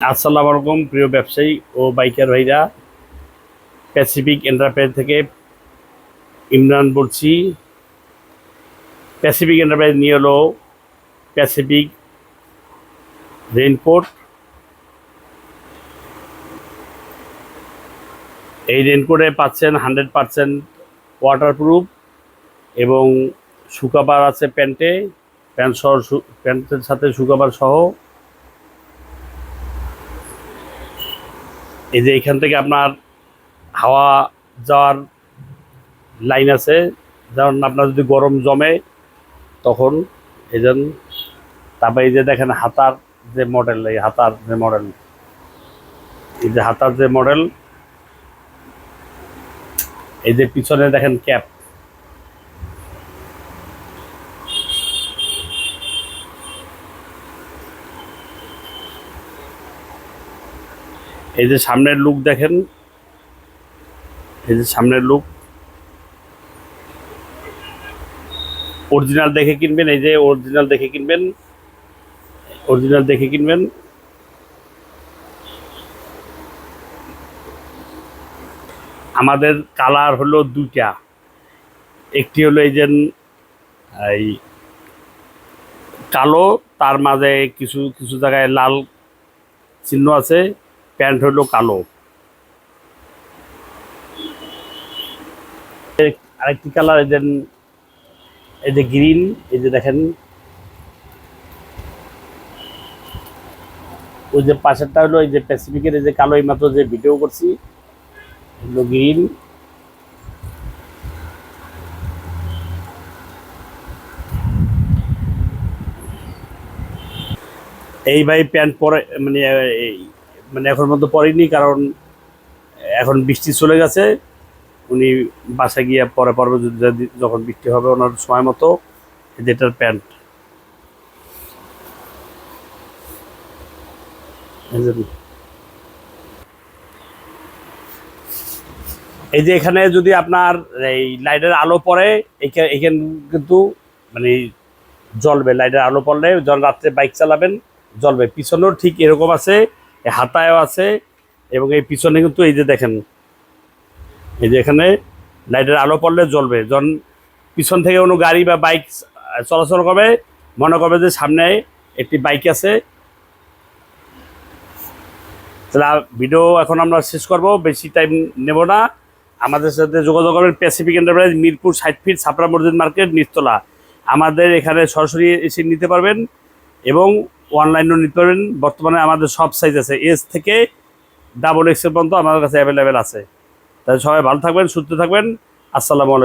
আসসালামু আলাইকুম, প্রিয় ব্যবসায়ী ও বাইকার ভাইরা। প্যাসিফিক এন্টারপ্রাইজ থেকে ইমরান বলছি। প্যাসিফিক এন্টারপ্রাইজ নিয়ে হলো প্যাসিফিক রেনকোট এই রেনকোটে পাচ্ছেন হান্ড্রেড পারসেন্ট ওয়াটারপ্রুফ এবং শুকাবার আছে প্যান্টে। প্যান্ট সহ প্যান্টের সাথে শুকাবার সহ এই যে এখান থেকে আপনার হাওয়া যাওয়ার লাইন আছে, যেমন আপনার যদি গরম জমে, তখন এই জন্য তারপরে এই যে দেখেন হাতার যে মডেল এই হাতার যে মডেল এই যে হাতার যে মডেল এই যে পিছনে দেখেন ক্যাপ এই যে সামনের লুক দেখেন, এই যে সামনের লুক অরিজিনাল দেখে কিনবেন, এই যে অরিজিনাল দেখে কিনবেন অরিজিনাল দেখে কিনবেন। আমাদের কালার হলো দুইটা। একটি হলো এই যে, এই কালো, তার মাঝে কিছু কিছু জায়গায় লাল চিহ্ন আছে। প্যান্ট হলো কালো। আরেকটি কালার যে, এই যে গ্রিন, এই যে দেখেন। ওই যে পাশেরটা হলো, এই যে প্যাসিফিকের এই যে কালো, এই মাত্র যে ভিডিও করছি, হলো গ্রিন। এই ভাই প্যান্ট পরে মানে এই মানে এখন মতো পড়েনি, কারণ এখন বৃষ্টি চলে গেছে। উনি বাসা গিয়ে পরে পরবে যখন বৃষ্টি হবে ওনার সময় মতো যেটার প্যান্ট। এই যে- এখানে যদি আপনার এই লাইটের আলো পড়ে, এখা- এখানে কিন্তু মানে জ্বলবে, লাইটের আলো পড়লে যখন রাত্রে বাইক চালাবেন, জ্বলবে। পিছনেও ঠিক এরকম আছে। হাতায়ও আছে এবং এই পিছনে কিন্তু এই যে দেখেন, এই যে এখানে লাইটের আলো পড়লে জ্বলবে। যখন পিছন থেকে কোনো গাড়ি বা বাইক চলাচল করবে, মনে করবে যে সামনে একটি বাইক আছে। তাহলে ভিডিও এখন আমরা শেষ করব, বেশি টাইম নেব না। আমাদের সাথে যোগাযোগ করবেন প্যাসিফিক এন্টারপ্রাইজ মিরপুর ষাট ফিট ছাপড়া মসজিদ মার্কেট, নিচতলা। আমাদের এখানে সরাসরি এসে নিতে পারবেন এবং অনলাইনেও নিতে পারবেন। বর্তমানে আমাদের সব সাইজ আছে। এস থেকে ডাবল এক্সেল পর্যন্ত আমাদের কাছে অ্যাভেলেবেল আছে। তাই সবাই ভালো থাকবেন, সুস্থ থাকবেন। আসসালামু আলাইকুম।